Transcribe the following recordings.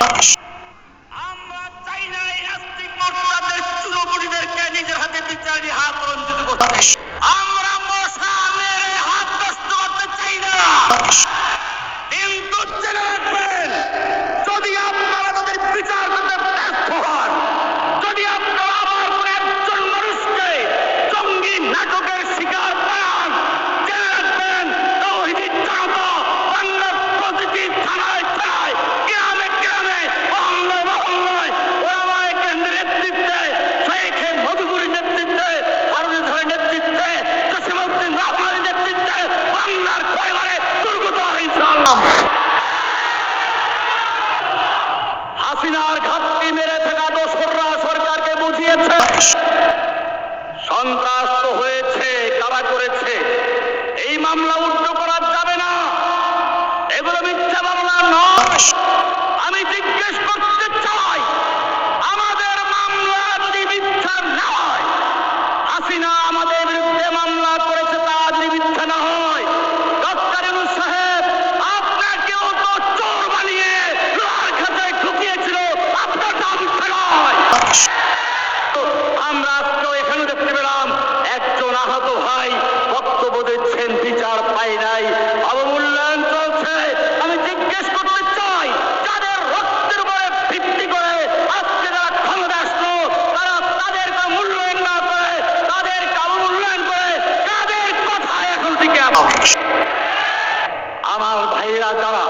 আমরা চাই না এই নাস্তিক মোর্তাদের চুরোপুরিদেরকে নিজের হাতে বিচারি হাত রঞ্জিত করতে হাসিনার ঘাটতি মেরে থাকা দোসররা সরকারকে বুঝিয়েছে। সন্ত্রাস তো হয়েছে, কারা করেছে? এই মামলা উল্ট করা যাবে না। এগুলো মিথ্যা মামলা নয়। আমি জিজ্ঞেস করি হয় নাই। অবমূল্যায়ন চলছে। আমি জিজ্ঞেস করতে চাই, যাদের রক্তের উপরে ভিত্তি করে আজকে যারা ক্ষমতা আসত তারা তাদের কা মূল্যায়ন না করে, তাদের কা অবমূল্যায়ন করে তাদের কথা এখন থেকে আমার ভাইরা যারা,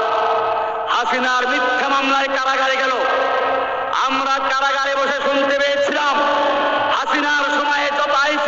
হাসিনার মিথ্যা মামলায় কারাগারে গেল, আমরা কারাগারে বসে শুনতে পেয়েছিলাম। হাসিনার সময়ে যত আইসি